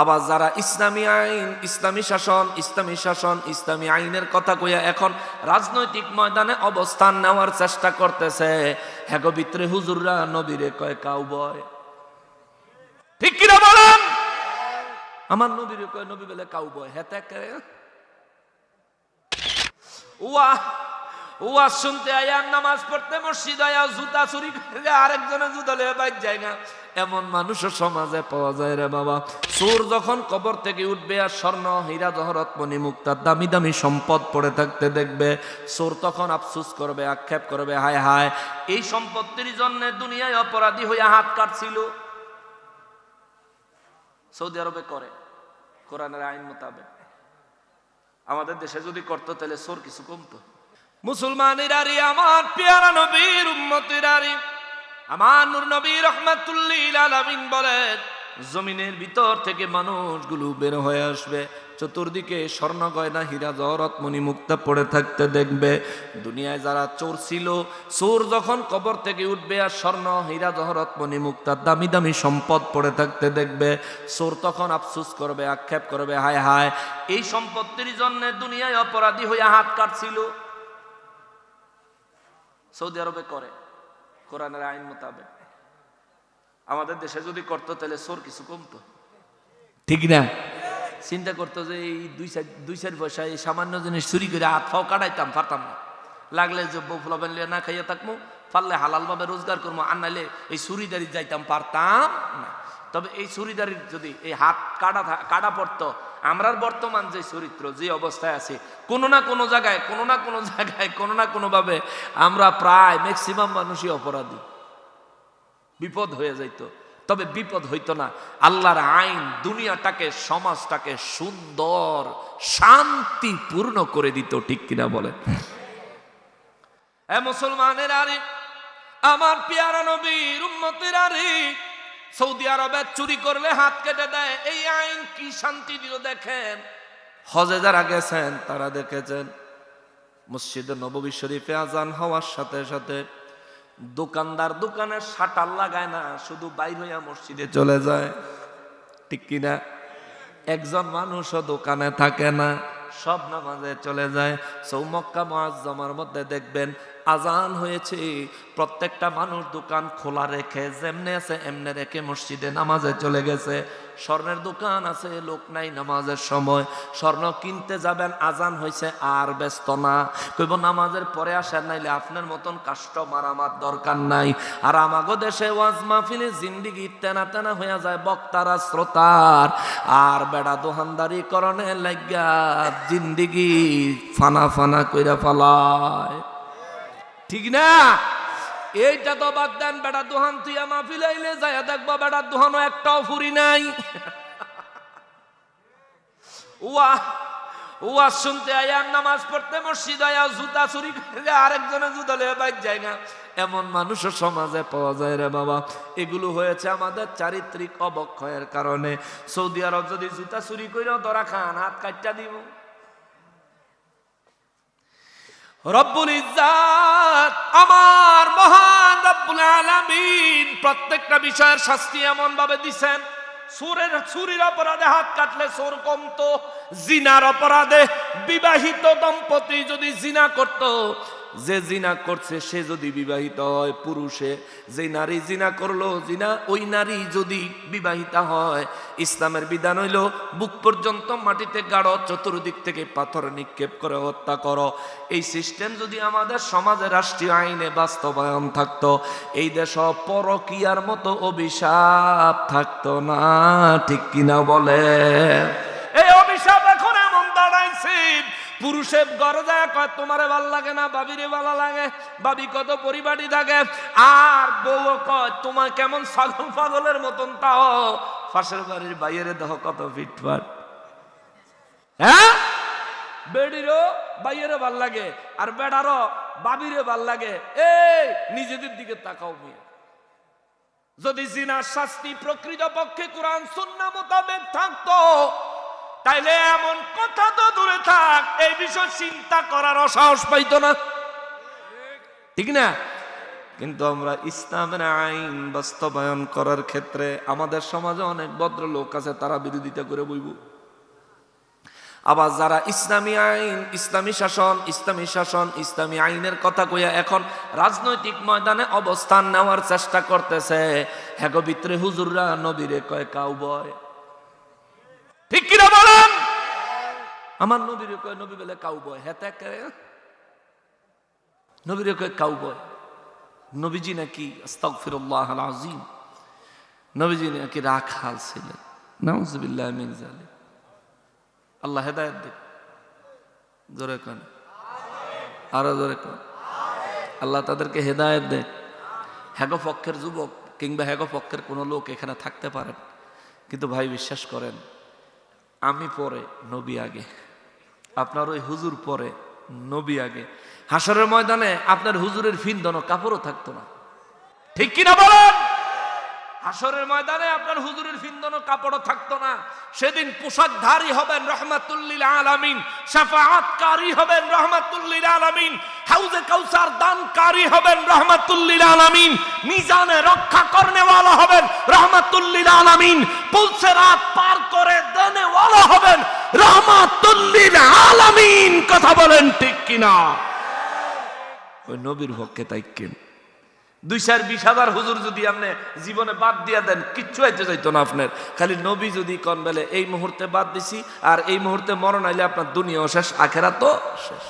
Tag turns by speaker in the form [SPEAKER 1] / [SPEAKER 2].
[SPEAKER 1] আবার যারা ইসলামী আইন, ইসলামী শাসন ইসলামী শাসন, ইসলামী আইনের কথা কইয়া এখন রাজনৈতিক ময়দানে অবস্থান নেওয়ার চেষ্টা করতেছে হ্যাগো ভিতরে হুজুররা, নবীরে কয় কাউ বয় ঠিক কিনা বলেন? আমার নবীরে কয়, নবী বলে কাউ বয় হেতে ওয়া ওয়া শুনতে আয়া নামাজ পড়তে মসজিদ আয়া জুতা চুরি করে আরেকজনে জুতা লয়ে বাইক না। এমন মানুষও সমাজে পাওয়া যায় রে বাবা। চোর যখন কবর থেকে উঠবে আর স্বর্ণ, হীরা, জহরত, মণি, মুক্তার দামি দামি সম্পদ পড়ে থাকতে দেখবে, চোর তখন আফসুস করবে, আক্ষেপ করবে, হায় হায়, এই সম্পত্তির জন্য দুনিয়ায় অপরাধী হইয়া হাত কাটছিল। সৌদি আরবে করে, কোরআনের আইন মোতাবেক। আমাদের দেশে যদি করতো, তাহলে চোর কিছু কমতো। মুসলমানের আরি আমার পেয়ারা নবীর উম্মতের আরি আমার নূর নবী রহমাতুল্লিল বলেন, জমিনের ভিতর থেকে মানুষগুলো বের হয়ে আসবে, চতুর্দিকে স্বর্ণ গয়না, হীরা জহরত মণি মুক্তা পড়ে থাকতে দেখবে। দুনিয়ায় যারা চোর ছিল, চোর যখন কবর থেকে উঠবে আর স্বর্ণ, হীরা জহরত মণি মুক্তার দামি দামি সম্পদ পড়ে থাকতে দেখবে। চোর তখন আফসুস করবে, আক্ষেপ করবে, হায় হায়, এই সম্পত্তির জন্য দুনিয়ায় অপরাধী হইয়া হাত কাটছিল। সৌদি আরবে করে কোরআনের আইন মোতাবেক। আমাদের দেশে যদি করতো তাহলে সোর কিছু কমতো। ঠিক না? চিন্তা করতো যে এই দুই চার দুই চার পয়সা এই সামান্য জিনিস চুরি করে হাত ফাও কাটাইতাম পারতাম না। লাগলে যে বউ ফুলাবেন না খাইয়া থাকব পারলে হালালভাবে রোজগার করব আর নাইলে এই চুরিদারি যাইতাম পারতাম না। তবে এই চুরিদারির যদি এই হাত কাটা কাটা পড়তো আমরার বর্তমান যে চরিত্র, যে অবস্থায় আছে, কোনো না কোনো জায়গায়, কোনো না কোনো জায়গায়, কোনো না কোনোভাবে আমরা প্রায় ম্যাক্সিমাম মানুষই অপরাধী। বিপদ হয়ে যাইতো। তবে বিপদ হইতো না। আল্লাহর আইন দুনিয়াটাকে, সমাজটাকে সুন্দর, শান্তিপূর্ণ করে দিত, ঠিক কিনা বলে মুসলমানের আরে আমার পেয়ারা নবীর উম্মতের আরে সৌদি আরবে চুরি করলে হাত কেটে দেয়। এই আইন কি শান্তি দিল দেখেন? হজে যারা গেছেন, তারা দেখেছেন মসজিদে নববী শরীফে আজান হওয়ার সাথে সাথে দোকানদার দোকানে শাটার লাগায় না, শুধু বাইর হইয়া মসজিদে চলে যায়। ঠিক কিনা একজন মানুষও দোকানে থাকে না, সব নামাজে চলে যায়। সৌমক্কা মহাজ্জমার মধ্যে দেখবেন আজান হয়েছে, প্রত্যেকটা মানুষ দোকান খোলা রেখে যেমনে আছে এমনে রেখে মসজিদে নামাজে চলে গেছে। স্বর্ণের দোকান আছে, লোক নাই নামাজের সময়। স্বর্ণ কিনতে যাবেন, আজান হয়েছে, আর ব্যস্ত না। কইব, নামাজের পরে আসেন, নাইলে আপনার মতন কাস্টমার আমার দরকার নাই। আর আমাগো দেশে ওয়াজ মাহফিলে জিন্দিগি তেনা তেনা হইয়া যায়, বক্তারা, শ্রোতার। আর বেড়া দোহানদারি করণে লাগিয়া জিন্দিগি ফানা ফানা কইরা ফালায়। ঠিক না? এইটা তো বাদ দেন, বেটা দোহান তুই মাহফিল যায় দেখব বেড়া দোহানো একটাও ফুরি নাই। ওয়া ওয়া শুনতে আয়া নামাজ পড়তে মসজিদ আয়া জুতা চুরি করে আরেকজনে জুতা লয়ে বাইক না। এমন মানুষও সমাজে পাওয়া যায় রে বাবা। এগুলো হয়েছে আমাদের চারিত্রিক অবক্ষয়ের কারণে। সৌদি আরব যদি জুতা চুরি করেও ধরা খান, হাত কাটটা দিব। রব্বুল ইজ্জাত, আমার মহান রব্বুল আলামিন প্রত্যেকটা বিষয়ের শাস্তি এমন ভাবে দিছেন। সুরের চুরির অপরাধে হাত কাটলে সুর কমতো, জিনার অপরাধে বিবাহিত দম্পতি যদি জিনা করত যে জিনা করছে, সে যদি বিবাহিত হয় পুরুষে, যে নারী জিনা করল জিনা, ওই নারী যদি বিবাহিতা হয়, ইসলামের বিধান হইল, বুক পর্যন্ত মাটিতে গাড়ো চতুর্দিক থেকে পাথর নিক্ষেপ করে হত্যা করো। এই সিস্টেম যদি আমাদের সমাজে রাষ্ট্রীয় আইনে বাস্তবায়ন থাকতো, এই দেশ পরকিয়ার মতো অভিশাপ থাকতো না, ঠিক কিনা বলে? পুরুষের যায় কয়, তোমারে ভালো লাগে না, বাবিরে ভালো লাগে, বাবি কত পরিবারই থাকে। আর বউ কয়, তোমার কেমন ছাগল পাগলের মতন তাও। পাশের বাড়ির বাইরে দেহ কত ফিটফাট। হ্যাঁ? বেডিরও বাইয়েরও ভালো লাগে, আর বেড়ারও বাবিরে ভালো লাগে। এই, নিজেদের দিকে তাকাও মেয়ে। যদি জিনার শাস্তি প্রকৃত পক্ষে কোরআন, সুন্না মোতাবেক থাকতো তাইলে এমন কথা তো দূরে থাক, এই বিষয় চিন্তা করার অসাহস পাইতো না। ঠিক না? কিন্তু আমরা ইসলামের আইন বাস্তবায়ন করার ক্ষেত্রে আমাদের সমাজে অনেক ভদ্রলোক আছে, তারা বিরোধিতা করে বইব। আবার যারা ইসলামী আইন, ইসলামী শাসন ইসলামী শাসন, ইসলামী আইনের কথা কইয়া এখন রাজনৈতিক ময়দানে অবস্থান নেওয়ার চেষ্টা করতেছে হ্যাগো হুজুররা নবীরে কয় কাউ বয় ঠিক কিনা বলেন? আমার নবীরে কয়, নবী বলে কাউ বয় হ্যাঁ করে। নবীরে কয় কাউ বয় নবীজি নাকি আস্তাগফিরুল্লাহ আজিম নবীজি নাকি রাখাল ছিলেন। নাউজুবিল্লাহ মিন আল্লাহ হেদায়ত দিক। জোরে কন। আরও জোরে কন। আল্লাহ তাদেরকে হেদায়ত দেয় হ্যাগো পক্ষের যুবক কিংবা হ্যাগো পক্ষের কোনো লোক এখানে থাকতে পারেন কিন্তু ভাই, বিশ্বাস করেন আমি পরে, নবী আগে। আপনার ওই হুজুর পরে, নবী আগে। হাসরের ময়দানে আপনার হুজুরের ফিন্দন কাপড়ও থাকতো না। ঠিক কিনা বলেন? হাসরের ময়দানে আপনার হুজুরের ফিন্দন কাপড়ও থাকতো না। সেদিন পোশাকধারী হবেন রহমাতুল্লিল আলামিন, শাফাআতকারী হবেন রহমাতুল্লিল আলামিন, হাউজে কাউসার দানকারী হবেন রহমাতুল্লিল আলামিন, মিজানে রক্ষা করনেওয়ালা হবেন রহমাতুল্লিল আলামিন। পুলসে রাত পার করে দেনেওয়ালা হবেন। রহমাতুল্লিল আলামিন, কথা বলেন ঠিক কিনা? ওই নবীর পক্ষে তাই কেন? দুই চার বিশ হাজার হুজুর যদি আপনি জীবনে বাদ দিয়ে দেন, কিচ্ছু হইতে চাইতো না আপনার। খালি নবী যদি কন, বেলে, এই মুহূর্তে বাদ দিছি, আর এই মুহূর্তে মরণ আইলে আপনার দুনিয়াও শেষ আখেরা তো শেষ।